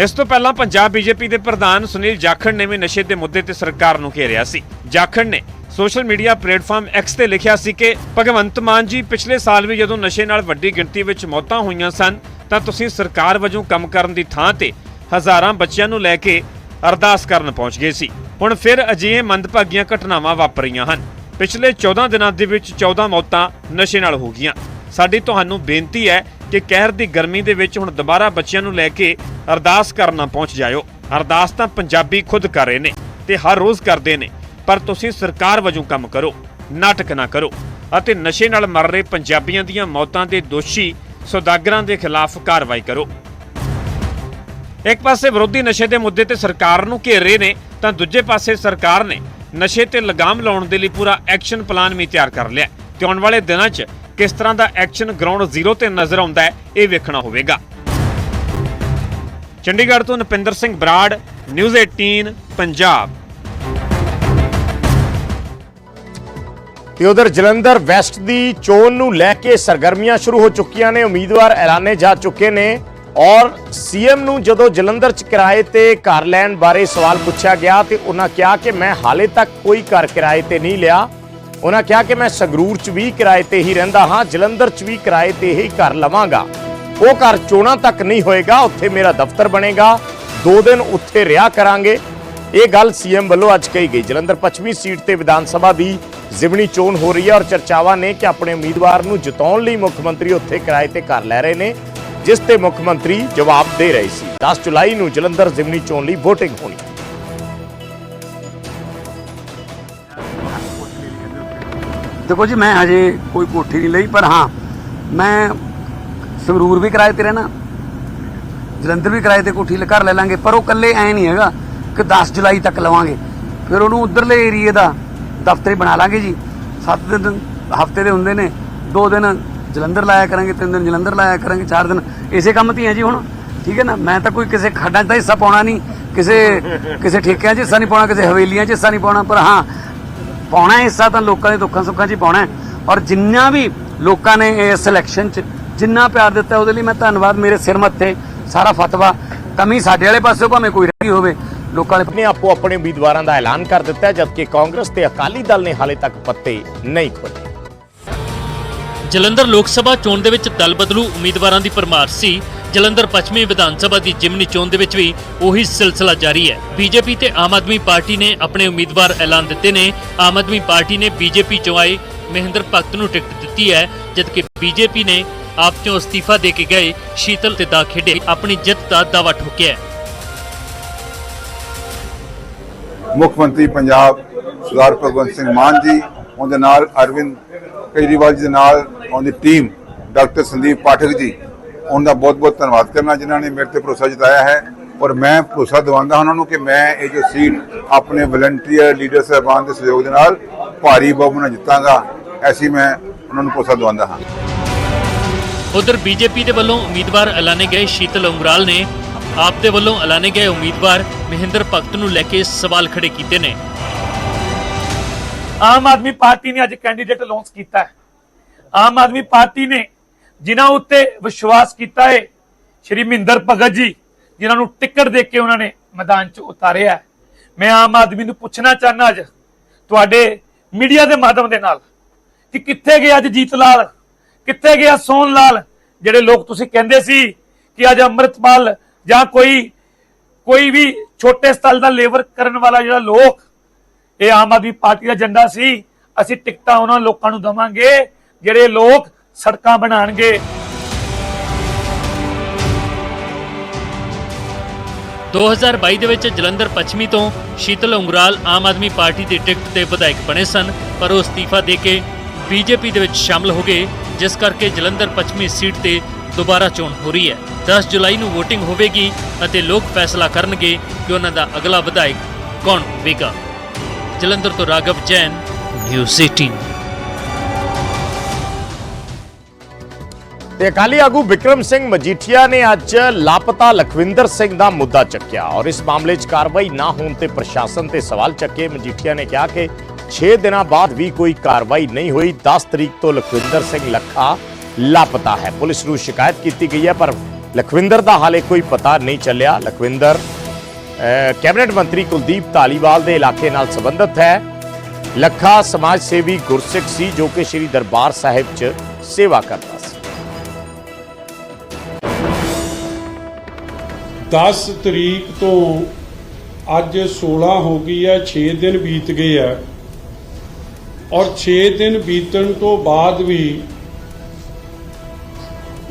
ਇਸ ਤੋਂ ਪਹਿਲਾਂ ਪੰਜਾਬ ਬੀਜੇਪੀ ਦੇ ਪ੍ਰਧਾਨ ਸੁਨੀਲ ਜਾਖੜ ਨੇ ਵੀ ਨਸ਼ੇ ਦੇ ਮੁੱਦੇ ਤੇ ਸਰਕਾਰ ਨੂੰ ਘੇਰਿਆ ਸੀ। ਜਾਖੜ ਨੇ ਸੋਸ਼ਲ ਮੀਡੀਆ ਪਲੇਟਫਾਰਮ X ਤੇ ਲਿਖਿਆ ਸੀ ਕਿ ਭਗਵੰਤ ਮਾਨ ਜੀ ਪਿਛਲੇ ਸਾਲ ਵੀ ਜਦੋਂ ਨਸ਼ੇ ਨਾਲ ਵੱਡੀ ਗਿਣਤੀ ਵਿੱਚ ਮੌਤਾਂ ਹੋਈਆਂ ਸਨ, ਤਾਂ ਤੁਸੀਂ ਸਰਕਾਰ ਵਜੋਂ ਕੰਮ ਕਰਨ ਦੀ ਥਾਂ ਤੇ ਹਜ਼ਾਰਾਂ ਬੱਚਿਆਂ ਨੂੰ ਲੈ ਕੇ ਅਰਦਾਸ ਕਰਨ ਪਹੁੰਚ ਗਏ ਸੀ। ਹੁਣ ਫਿਰ ਅਜਿਹੇ ਮੰਦਭਾਗੀਆਂ ਘਟਨਾਵਾਂ ਵਾਪਰੀਆਂ ਹਨ। ਪਿਛਲੇ 14 ਦਿਨਾਂ ਦੇ ਵਿੱਚ 14 ਮੌਤਾਂ ਨਸ਼ੇ ਨਾਲ ਹੋ ਗਈਆਂ। ਸਾਡੀ ਤੁਹਾਨੂੰ ਬੇਨਤੀ ਹੈ ਕਿ ਕਹਿਰ ਦੀ ਗਰਮੀ ਦੇ ਵਿੱਚ ਹੁਣ ਦੁਬਾਰਾ ਬੱਚਿਆਂ ਨੂੰ ਲੈ ਕੇ ਅਰਦਾਸ ਕਰਨਾ ਪਹੁੰਚ ਜਾਇਓ। ਅਰਦਾਸ ਤਾਂ ਪੰਜਾਬੀ ਖੁਦ ਕਰ ਰਹੇ ਨੇ ਤੇ ਹਰ ਰੋਜ਼ ਕਰਦੇ ਨੇ, ਪਰ ਤੁਸੀਂ ਸਰਕਾਰ ਵਜੋਂ ਕੰਮ ਕਰੋ, ਨਾਟਕ ਨਾ ਕਰੋ ਅਤੇ ਨਸ਼ੇ ਨਾਲ ਮਰ ਰਹੇ ਪੰਜਾਬੀਆਂ ਦੀਆਂ ਮੌਤਾਂ ਦੇ ਦੋਸ਼ੀ ਸੌਦਾਗਰਾਂ ਦੇ ਖਿਲਾਫ ਕਾਰਵਾਈ ਕਰੋ। ਇੱਕ ਪਾਸੇ ਵਿਰੋਧੀ ਨਸ਼ੇ ਦੇ ਮੁੱਦੇ ਤੇ ਸਰਕਾਰ ਨੂੰ ਘੇਰ ਰਹੇ ਨੇ, ਤਾਂ ਦੂਜੇ ਪਾਸੇ ਸਰਕਾਰ ਨੇ ਨਸ਼ੇ ਤੇ ਲਗਾਮ ਲਾਉਣ ਦੇ ਲਈ ਪੂਰਾ ਐਕਸ਼ਨ ਪਲਾਨ ਵੀ ਤਿਆਰ ਕਰ ਲਿਆ। ਤੇ ਆਉਣ ਵਾਲੇ ਦਿਨਾਂ 'ਚ ਕਿਸ ਤਰ੍ਹਾਂ ਦਾ ਐਕਸ਼ਨ ਗਰਾਊਂਡ ਜ਼ੀਰੋ ਤੇ ਨਜ਼ਰ ਆਉਂਦਾ ਹੈ, ਇਹ ਵੇਖਣਾ ਹੋਵੇਗਾ। ਚੰਡੀਗੜ੍ਹ ਤੋਂ ਨਪਿੰਦਰ ਸਿੰਘ ਬਰਾੜ, ਨਿਊਜ਼ 18 ਪੰਜਾਬ। ਤੇ ਉਧਰ ਜਲੰਧਰ ਵੈਸਟ ਦੀ ਚੋਣ ਨੂੰ ਲੈ ਕੇ ਸਰਗਰਮੀਆਂ ਸ਼ੁਰੂ ਹੋ ਚੁੱਕੀਆਂ ਨੇ, ਉਮੀਦਵਾਰ ਐਲਾਨੇ ਜਾ ਚੁੱਕੇ ਨੇ। ਔਰ ਸੀਐਮ ਨੂੰ ਜਦੋਂ ਜਲੰਧਰ ਚ ਕਿਰਾਏ ਤੇ ਘਰ ਲੈਣ ਬਾਰੇ ਸਵਾਲ ਪੁੱਛਿਆ ਗਿਆ ਤੇ ਉਹਨਾਂ ਕਿਹਾ ਕਿ ਮੈਂ ਹਾਲੇ ਤੱਕ ਕੋਈ ਘਰ ਕਿਰਾਏ ਤੇ ਨਹੀਂ ਲਿਆ। ਉਹਨਾਂ ਕਿਹਾ ਕਿ ਮੈਂ ਸੰਗਰੂਰ ਚ ਵੀ ਕਿਰਾਏ ਤੇ ਹੀ ਰਹਿੰਦਾ ਹਾਂ, ਜਲੰਧਰ ਚ ਵੀ ਕਿਰਾਏ ਤੇ ਹੀ ਘਰ ਲਵਾਂਗਾ। ਉਹ ਘਰ ਚੋਣਾਂ ਤੱਕ ਨਹੀਂ ਹੋਏਗਾ, ਉੱਥੇ ਮੇਰਾ ਦਫ਼ਤਰ ਬਣੇਗਾ, ਦੋ ਦਿਨ ਉੱਥੇ ਰਿਹਾ ਕਰਾਂਗੇ। ਇਹ ਗੱਲ ਸੀਐਮ ਵੱਲੋਂ ਅੱਜ ਕਹੀ ਗਈ। ਜਲੰਧਰ ਪੱਛਮੀ ਸੀਟ ਤੇ ਵਿਧਾਨ ਸਭਾ ਦੀ ਜ਼ਿਮਨੀ ਚੋਣ ਹੋ ਰਹੀ ਹੈ ਔਰ ਚਰਚਾਵਾਂ ਨੇ ਕਿ ਆਪਣੇ ਉਮੀਦਵਾਰ ਨੂੰ ਜਿਤਾਉਣ ਲਈ ਮੁੱਖ ਮੰਤਰੀ ਉੱਥੇ ਕਿਰਾਏ ਤੇ ਘਰ ਲੈ ਰਹੇ ਨੇ, ਜਿਸ ਤੇ ਮੁੱਖ ਮੰਤਰੀ ਜਵਾਬ ਦੇ ਰਹੇ ਸੀ। 10 ਜੁਲਾਈ ਨੂੰ ਜਲੰਧਰ ਜ਼ਿਮਨੀ ਚੋਣ ਲਈ VOTING ਹੋਣੀ। ਦੇਖੋ ਜੀ, ਮੈਂ ਹਜੇ ਕੋਈ ਕੋਠੀ ਨਹੀਂ ਲਈ, ਪਰ ਹਾਂ, ਮੈਂ ਸੰਗਰੂਰ ਵੀ ਕਿਰਾਏ ਤੇ ਰਹਿਣਾ, ਜਲੰਧਰ ਵੀ ਕਿਰਾਏ ਤੇ ਕੋਠੀ ਘਰ ਲੈ ਲਾਂਗੇ, ਪਰ ਉਹ ਇਕੱਲੇ ਐ ਨਹੀਂ ਹੈਗਾ ਕਿ 10 ਜੁਲਾਈ ਤੱਕ ਲਵਾਂਗੇ। ਫਿਰ ਉਹਨੂੰ ਉਧਰਲੇ ਏਰੀਏ ਦਾ ਦਫ਼ਤਰ ਬਣਾ ਲਾਂਗੇ ਜੀ। 7 ਦਿਨ, ਹਫ਼ਤੇ ਦੇ ਹੁੰਦੇ ਨੇ 2 ਦਿਨ ਜਲੰਧਰ ਲਾਇਆ ਕਰਾਂਗੇ 3 ਦਿਨ ਜਲੰਧਰ ਲਾਇਆ ਕਰਾਂਗੇ 4 ਦਿਨ, ਇਸੇ ਕੰਮ ਤੇ ਹੀ ਹੈ ਜੀ ਹੁਣ। ਠੀਕ ਹੈ ਨਾ? ਮੈਂ ਤਾਂ ਕੋਈ ਕਿਸੇ ਖੱਡਾਂ 'ਚ ਤਾਂ ਹਿੱਸਾ ਪਾਉਣਾ ਨਹੀਂ, ਕਿਸੇ ਕਿਸੇ ਠੇਕਿਆਂ 'ਚ ਹਿੱਸਾ ਨਹੀਂ ਪਾਉਣਾ, ਕਿਸੇ ਹਵੇਲੀਆਂ 'ਚ ਹਿੱਸਾ ਨਹੀਂ ਪਾਉਣਾ, ਪਰ ਹਾਂ ਪਾਉਣਾ ਹੈ ਹਿੱਸਾ ਤਾਂ ਲੋਕਾਂ ਦੇ ਦੁੱਖਾਂ ਸੁੱਖਾਂ 'ਚ ਹੀ ਪਾਉਣਾ ਔਰ ਜਿੰਨਾ ਵੀ ਲੋਕਾਂ ਨੇ ਇਸ ਇਲੈਕਸ਼ਨ 'ਚ ਜਿੰਨਾ ਪਿਆਰ ਦਿੱਤਾ ਉਹਦੇ ਲਈ ਮੈਂ ਧੰਨਵਾਦ। ਮੇਰੇ ਸਿਰ ਮੱਥੇ ਸਾਰਾ ਫਤਵਾ। ਕਮੀ ਸਾਡੇ ਵਾਲੇ ਪਾਸੇ ਭਾਵੇਂ ਕੋਈ ਰਹੀ ਹੋਵੇ ਲੋਕਾਂ ਨੇ ਆਪੋ ਆਪਣੇ ਉਮੀਦਵਾਰਾਂ ਦਾ ਐਲਾਨ ਕਰ ਦਿੱਤਾ ਜਦਕਿ ਕਾਂਗਰਸ ਤੇ ਅਕਾਲੀ ਦਲ ਨੇ ਹਾਲੇ ਤੱਕ ਪੱਤੇ ਨਹੀਂ ਖੋਲ੍ਹੇ। ਜਲੰਧਰ ਲੋਕ ਸਭਾ ਚੋਣ ਦੇ ਵਿੱਚ ਦਲ ਬਦਲੂ ਉਮੀਦਵਾਰਾਂ ਦੀ ਪਰਮਾਰ ਸੀ। ਜਲੰਧਰ ਪੱਛਮੀ ਵਿਧਾਨ ਸਭਾ ਦੀ ਜਿਮਨੀ ਚੋਣ ਦੇ ਵਿੱਚ ਵੀ ਉਹੀ ਸਿਲਸਿਲਾ ਜਾਰੀ ਹੈ। ਬੀਜੇਪੀ ਤੇ ਆਮ ਆਦਮੀ ਪਾਰਟੀ ਨੇ ਆਪਣੇ ਉਮੀਦਵਾਰ ਐਲਾਨ ਦਿੱਤੇ ਨੇ। ਆਮ ਆਦਮੀ ਪਾਰਟੀ ਨੇ ਬੀਜੇਪੀ ਚੋਂ ਆਏ ਮਹਿੰਦਰ ਭਗਤ ਨੂੰ ਟਿਕਟ ਦਿੱਤੀ ਹੈ, ਜਦਕਿ ਬੀਜੇਪੀ ਨੇ ਆਪ ਚੋਂ ਅਸਤੀਫਾ ਦੇ ਕੇ ਗਏ ਸ਼ੀਤਲ ਤੇ ਦਾ ਖੇਡੇ ਆਪਣੀ ਜਿੱਤ ਦਾ ਦਾਅਵਾ ਠੋਕਿਆ ਮੁੱਖ ਮੰਤਰੀ ਪੰਜਾਬ ਸਰਦਾਰ ਭਗਵੰਤ ਸਿੰਘ ਮਾਨ ਜੀ, ਉਹਦੇ ਨਾਲ ਅਰਵਿੰਦ ਕੇਜਰੀਵਾਲ ਜੀ ਦੇ ਨਾਲ ਉਹਦੀ ਟੀਮ ਡਾਕਟਰ ਸੰਦੀਪ ਪਾਠਕ ਜੀ ਉਹਨਾਂ ਦਾ ਬਹੁਤ ਬਹੁਤ ਧੰਨਵਾਦ ਕਰਨਾ ਜਿਨ੍ਹਾਂ ਨੇ ਮੇਰੇ ਤੇ ਭਰੋਸਾ ਜਤਾਇਆ ਹੈ। ਔਰ ਮੈਂ ਭਰੋਸਾ ਦਿਵਾਉਂਦਾ ਉਹਨਾਂ ਨੂੰ ਕਿ ਮੈਂ ਇਹ ਜੋ ਸੀਟ ਆਪਣੇ ਵਲੰਟੀਅਰ ਲੀਡਰ ਸਾਹਿਬਾਨ ਦੇ ਸਹਿਯੋਗ ਦੇ ਨਾਲ ਭਾਰੀ ਬਹੁਮਤ ਨਾਲ ਜਿੱਤਾਂਗਾ ਐਸੀ ਮੈਂ ਉਹਨਾਂ ਨੂੰ ਭਰੋਸਾ ਦਿਵਾਉਂਦਾ ਹਾਂ। ਉਧਰ ਬੀਜੇਪੀ ਦੇ ਵੱਲੋਂ ਉਮੀਦਵਾਰ ਐਲਾਨੇ ਗਏ ਸ਼ੀਤਲ ਉਂਗਰਾਲ ਨੇ ਆਪ ਦੇ ਵੱਲੋਂ ਐਲਾਨੇ ਗਏ ਉਮੀਦਵਾਰ ਮਹਿੰਦਰ ਭਗਤ ਨੂੰ ਲੈ ਕੇ ਸਵਾਲ ਖੜੇ ਕੀਤੇ ਨੇ। ਆਮ ਆਦਮੀ ਪਾਰਟੀ ਨੇ ਅੱਜ ਕੈਂਡੀਡੇਟ ਅਨਾਉਂਸ ਕੀਤਾ ਹੈ। ਆਮ ਆਦਮੀ ਪਾਰਟੀ ਨੇ ਜਿਨ੍ਹਾਂ ਉੱਤੇ ਵਿਸ਼ਵਾਸ ਕੀਤਾ ਹੈ, ਸ਼੍ਰੀ ਮਹਿੰਦਰ ਭਗਤ ਜੀ, ਜਿਨ੍ਹਾਂ ਨੂੰ ਟਿਕਟ ਦੇ ਕੇ ਉਹਨਾਂ ਨੇ ਮੈਦਾਨ 'ਚ ਉਤਾਰਿਆ ਮੈਂ ਆਮ ਆਦਮੀ ਨੂੰ ਪੁੱਛਣਾ ਚਾਹਨਾ ਅੱਜ, ਤੁਹਾਡੇ ਮੀਡੀਆ ਦੇ ਮਾਧਿਅਮ ਦੇ ਨਾਲ, ਕਿ ਕਿੱਥੇ ਗਿਆ ਅੱਜ ਜੀਤ ਲਾਲ ਕਿੱਥੇ ਗਿਆ ਸੋਨ ਲਾਲ ਜਿਹੜੇ ਲੋਕ ਤੁਸੀਂ ਕਹਿੰਦੇ ਸੀ ਕਿ ਅੱਜ ਅੰਮ੍ਰਿਤਪਾਲ ਜਾਂ ਕੋਈ ਕੋਈ ਵੀ ਛੋਟੇ ਸਥਲ ਦਾ ਲੇਬਰ ਕਰਨ ਵਾਲਾ ਜਿਹੜਾ ਲੋਕ, ਇਹ ਆਮ ਆਦਮੀ ਪਾਰਟੀ ਦਾ ਏਜੰਡਾ ਸੀ, ਅਸੀਂ ਟਿਕਟਾਂ ਉਹਨਾਂ ਲੋਕਾਂ ਨੂੰ ਦਵਾਂਗੇ, ਜਿਹੜੇ ਲੋਕ ਸੜਕਾਂ ਬਣਾਣਗੇ। 2022 ਦੇ ਵਿੱਚ ਜਲੰਧਰ ਪੱਛਮੀ ਤੋਂ ਸ਼ੀਤਲ ਉਂਗਰਾਲ ਆਮ ਆਦਮੀ ਪਾਰਟੀ ਦੀ ਟਿਕਟ ਤੇ ਵਿਧਾਇਕ ਬਣੇ ਸਨ, ਪਰ ਉਹ ਅਸਤੀਫਾ ਦੇ ਕੇ ਬੀਜੇਪੀ ਦੇ ਵਿੱਚ ਸ਼ਾਮਲ ਹੋ ਗਏ, ਜਿਸ ਕਰਕੇ ਜਲੰਧਰ ਪੱਛਮੀ ਸੀਟ ਤੇ ਦੁਬਾਰਾ ਚੋਣ ਹੋ ਰਹੀ ਹੈ। 10 ਜੁਲਾਈ ਨੂੰ VOTING ਹੋਵੇਗੀ ਅਤੇ ਲੋਕ ਫੈਸਲਾ ਕਰਨਗੇ ਕਿ ਉਹਨਾਂ ਦਾ ਅਗਲਾ ਵਿਧਾਇਕ ਕੌਣ ਹੋਵੇਗਾ। ਜਲੰਧਰ ਤੋਂ ਰਾਘਵ ਜੈਨ, ਨਿਊਜ਼ 18 ਤੇ ਅਕਾਲੀ ਆਗੂ ਵਿਕਰਮ ਸਿੰਘ ਮਜੀਠੀਆ ਨੇ ਅੱਜ ਲਾਪਤਾ ਲਖਵਿੰਦਰ ਸਿੰਘ ਦਾ ਮੁੱਦਾ ਚੱਕਿਆ ਔਰ ਇਸ ਮਾਮਲੇ 'ਚ ਕਾਰਵਾਈ ਨਾ ਹੋਣ ਤੇ ਪ੍ਰਸ਼ਾਸਨ ਤੇ ਸਵਾਲ ਚੱਕੇ। ਮਜੀਠੀਆ ਨੇ ਕਿਹਾ ਕਿ 6 ਦਿਨਾਂ ਬਾਅਦ ਵੀ ਕੋਈ ਕਾਰਵਾਈ ਨਹੀਂ ਹੋਈ। 10 ਤਰੀਕ ਤੋਂ ਲਖਵਿੰਦਰ ਸਿੰਘ ਲੱਖਾ ਲਾਪਤਾ ਹੈ। ਪੁਲਿਸ ਨੂੰ ਸ਼ਿਕਾਇਤ ਕੀਤੀ ਗਈ ਹੈ, ਪਰ ਲਖਵਿੰਦਰ ਦਾ ਹਾਲੇ ਕੋਈ ਪਤਾ ਨਹੀਂ ਚੱਲਿਆ। ਲਖਵਿੰਦਰ ਕੈਬਨਿਟ ਮੰਤਰੀ ਕੁਲਦੀਪ ਧਾਲੀਵਾਲ ਦੇ ਇਲਾਕੇ ਨਾਲ ਸੰਬੰਧਿਤ ਹੈ। ਲੱਖਾ ਸਮਾਜ ਸੇਵੀ ਗੁਰਸਿੱਖ ਸੀ ਜੋ ਕਿ ਸ੍ਰੀ ਦਰਬਾਰ ਸਾਹਿਬ 'ਚ ਸੇਵਾ ਕਰਦਾ ਸੀ। 10 ਤਰੀਕ ਤੋਂ ਅੱਜ 16 ਹੋ ਗਈ ਹੈ 6 ਦਿਨ ਬੀਤ ਗਏ ਹੈ। ਔਰ 6 ਦਿਨ ਬੀਤਣ ਤੋਂ ਬਾਅਦ ਵੀ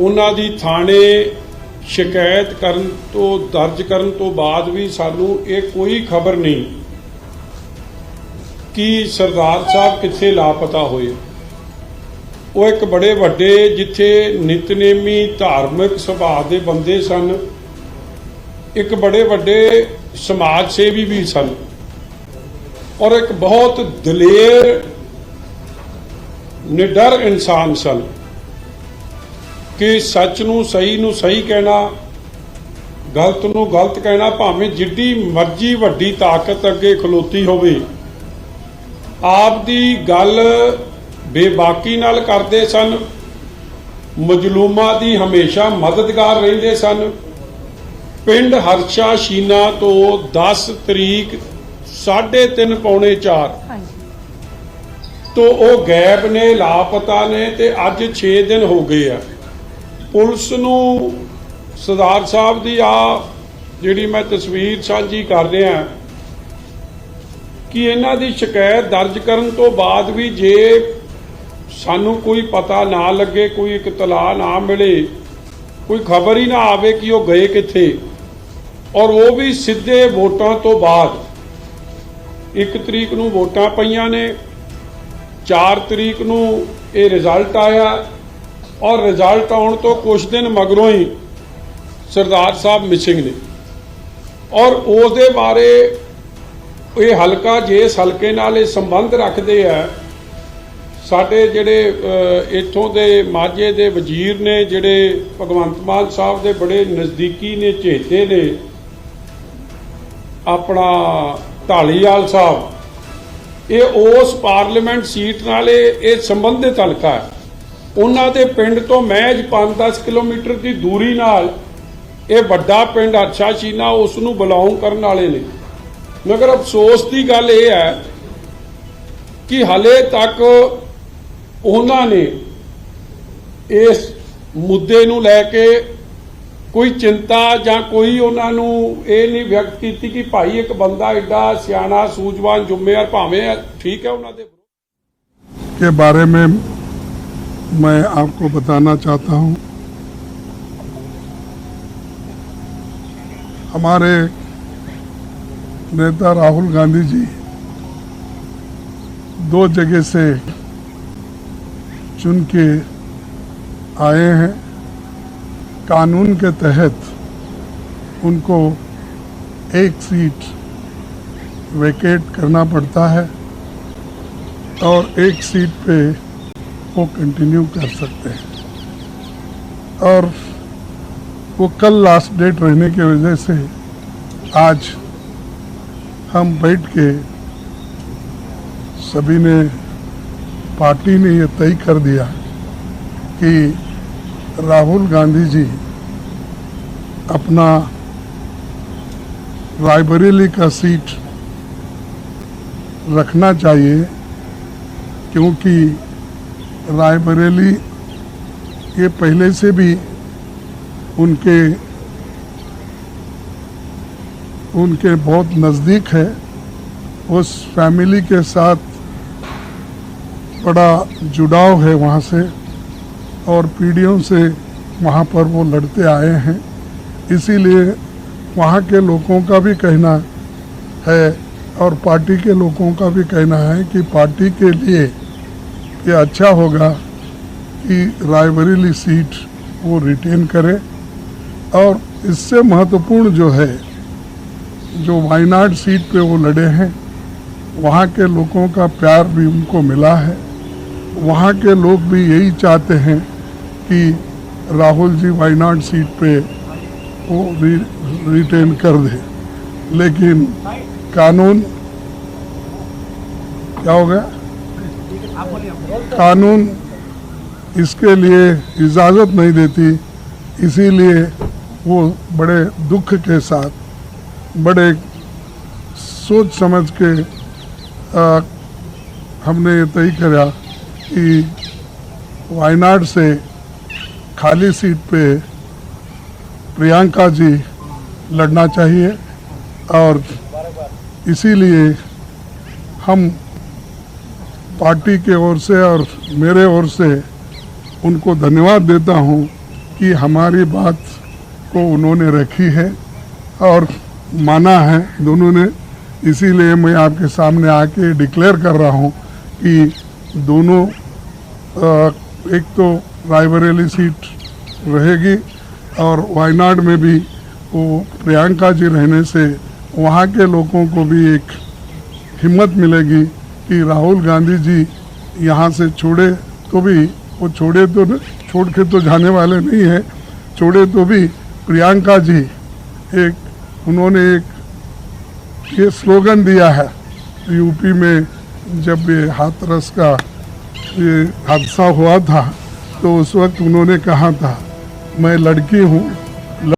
ਉਹਨਾਂ ਦੀ ਥਾਣੇ ਸ਼ਿਕਾਇਤ ਕਰਨ ਤੋਂ, ਦਰਜ ਕਰਨ ਤੋਂ ਬਾਅਦ ਵੀ ਸਾਨੂੰ ਇਹ ਕੋਈ ਖਬਰ ਨਹੀਂ ਕਿ ਸਰਦਾਰ ਸਾਹਿਬ ਕਿੱਥੇ ਲਾਪਤਾ ਹੋਏ। ਉਹ ਇੱਕ ਬੜੇ ਵੱਡੇ ਜਿੱਥੇ ਨਿਤਨੇਮੀ ਧਾਰਮਿਕ ਸੁਭਾਅ ਦੇ ਬੰਦੇ ਸਨ। ਇੱਕ ਬੜੇ ਵੱਡੇ ਸਮਾਜ ਸੇਵੀ ਵੀ ਸਨ ਔਰ ਇੱਕ ਬਹੁਤ ਦਲੇਰ, ਨਿਡਰ ਇਨਸਾਨ ਸਨ ਕਿ ਸੱਚ ਨੂੰ ਸਹੀ ਨੂੰ ਸਹੀ ਕਹਿਣਾ, ਗਲਤ ਨੂੰ ਗਲਤ ਕਹਿਣਾ ਭਾਵੇਂ ਜਿੱਡੀ ਮਰਜ਼ੀ ਵੱਡੀ ਤਾਕਤ ਅੱਗੇ ਖਲੋਤੀ ਹੋਵੇ, ਆਪ ਦੀ ਗੱਲ ਬੇਬਾਕੀ ਨਾਲ ਕਰਦੇ ਸਨ, ਮਜਲੂਮਾਂ ਦੀ ਹਮੇਸ਼ਾ ਮਦਦਗਾਰ ਰਹਿੰਦੇ ਸਨ। ਪਿੰਡ ਹਰਸ਼ਾ ਸ਼ੀਨਾ ਤੋਂ 10 ਤਰੀਕ 3:30 ਪੌਣੇ 4 ਤੋਂ ਉਹ ਗਾਇਬ ਨੇ ਲਾਪਤਾ ਨੇ ਤੇ ਅੱਜ 6 ਦਿਨ ਹੋ ਗਏ ਆ। ਪੁਲਿਸ ਨੂੰ ਸਰਦਾਰ ਸਾਹਿਬ ਦੀ ਆ ਜਿਹੜੀ ਮੈਂ ਤਸਵੀਰ ਸਾਂਝੀ ਕਰ ਰਿਹਾ ਕਿ ਇਹਨਾਂ ਦੀ ਸ਼ਿਕਾਇਤ ਦਰਜ ਕਰਨ ਤੋਂ ਬਾਅਦ ਵੀ ਜੇ ਸਾਨੂੰ ਕੋਈ ਪਤਾ ਨਾ ਲੱਗੇ ਕੋਈ ਇਤਲਾਹ ਨਾ ਮਿਲੇ ਕੋਈ ਖਬਰ ਹੀ ਨਾ ਆਵੇ ਕਿ ਉਹ ਗਏ ਕਿੱਥੇ। ਔਰ ਉਹ ਵੀ ਸਿੱਧੇ ਵੋਟਾਂ ਤੋਂ ਬਾਅਦ। 1 ਤਰੀਕ ਨੂੰ ਵੋਟਾਂ ਪਈਆਂ ਨੇ 4 ਤਰੀਕ ਨੂੰ ਇਹ ਰਿਜ਼ਲਟ ਆਇਆ ਔਰ ਰਿਜ਼ਲਟ ਆਉਣ ਤੋਂ ਕੁਝ ਦਿਨ ਮਗਰੋਂ ਹੀ ਸਰਦਾਰ ਸਾਹਿਬ ਮਿਸਿੰਗ ਨੇ। ਔਰ ਉਸ ਦੇ ਬਾਰੇ ਇਹ ਹਲਕਾ ਜਿਸ ਹਲਕੇ ਨਾਲ ਇਹ ਸੰਬੰਧ ਰੱਖਦੇ ਆ, ਸਾਡੇ ਜਿਹੜੇ ਇੱਥੋਂ ਦੇ ਮਾਝੇ ਦੇ ਵਜ਼ੀਰ ਨੇ, ਜਿਹੜੇ ਭਗਵੰਤ ਮਾਨ ਸਾਹਿਬ ਦੇ ਬੜੇ ਨਜ਼ਦੀਕੀ ਨੇ, ਚੇਤੇ ਨੇ ਆਪਣਾ ਢਾਲੀਵਾਲ ਸਾਹਿਬ, ਇਹ ਉਸ ਪਾਰਲੀਮੈਂਟ ਸੀਟ ਨਾਲ ਇਹ ਸੰਬੰਧਿਤ ਹਲਕਾ ਹੈ। ਉਹਨਾਂ ਦੇ ਪਿੰਡ ਤੋਂ ਮਹਿਜ 5-10 ਕਿਲੋਮੀਟਰ ਦੀ ਦੂਰੀ ਨਾਲ ਇਹ ਵੱਡਾ ਪਿੰਡ ਅੱਛਾ ਸ਼ੀਨਾ ਉਸ ਨੂੰ ਬਿਲੋਂਗ ਕਰਨ ਵਾਲੇ ਨੇ। ਮਗਰ ਅਫਸੋਸ ਦੀ ਗੱਲ ਇਹ ਹੈ ਕਿ ਹਲੇ ਤੱਕ ਉਹਨਾਂ ਨੇ ਇਸ ਮੁੱਦੇ ਨੂੰ ਲੈ ਕੇ ਕੋਈ ਚਿੰਤਾ ਜਾਂ ਕੋਈ ਉਹਨਾਂ ਨੂੰ ਇਹ ਨਹੀਂ ਵਿਅਕਤ ਕੀਤੀ ਕਿ ਭਾਈ ਇੱਕ ਬੰਦਾ ਐਡਾ ਸਿਆਣਾ ਸੂਝਵਾਨ ਜ਼ਿੰਮੇਵਾਰ ਭਾਵੇਂ ਹੈ, ਠੀਕ ਹੈ ਉਹਨਾਂ ਦੇ के बारे में मैं आपको बताना चाहता हूं हमारे नेता राहुल गांधी जी दो जगह से चुन के आए हैं कानून के तहत उनको एक सीट वेकेट करना पड़ता है और एक सीट पे वो कंटिन्यू कर सकते हैं। और वो कल लास्ट डेट रहने की वजह से आज हम बैठ के सभी ने पार्टी ने ये तय कर दिया कि राहुल गांधी जी अपना रायबरेली का सीट रखना चाहिए, क्योंकि रायबरेली ये पहले से भी उनके उनके बहुत नज़दीक है। उस फैमिली के साथ बड़ा जुड़ाव है वहाँ से। और पीढ़ियों से वहाँ पर वो लड़ते आए हैं। इसीलिए वहाँ के लोगों का भी कहना है और पार्टी के लोगों का भी कहना है कि पार्टी के लिए ये अच्छा होगा कि रायबरेली सीट वो रिटेन करे। और इससे महत्वपूर्ण जो है, जो वायनाड सीट पे वो लड़े हैं, वहाँ के लोगों का प्यार भी उनको मिला है। वहाँ के लोग भी यही चाहते हैं कि राहुल जी वायनाड सीट पे वो रि, रिटेन कर दे। लेकिन कानून क्या हो गया? कानून इसके लिए इजाज़त नहीं देती इसीलिए वो बड़े दुख के साथ बड़े सोच समझ के आ, हमने ये तय करा कि वायनाड से खाली सीट पे प्रियंका जी लड़ना चाहिए और इसीलिए हम पार्टी के ओर से और मेरे ओर से उनको धन्यवाद देता हूँ कि हमारी बात को उन्होंने रखी है और माना है दोनों ने। इसीलिए मैं आपके सामने आके डिक्लेयर कर रहा हूँ कि दोनों एक तो रायबरेली सीट रहेगी और वायनाड में भी वो प्रियंका जी रहने से वहाँ के लोगों को भी एक हिम्मत मिलेगी कि राहुल गांधी जी यहाँ से छोड़े तो भी, वो छोड़े तो छोड़ के तो जाने वाले नहीं है, छोड़े तो भी प्रियंका जी एक, उन्होंने एक ये स्लोगन दिया है यूपी में जब ये हाथरस का ये हादसा हुआ था तो उस वक्त उन्होंने कहा था मैं लड़की हूँ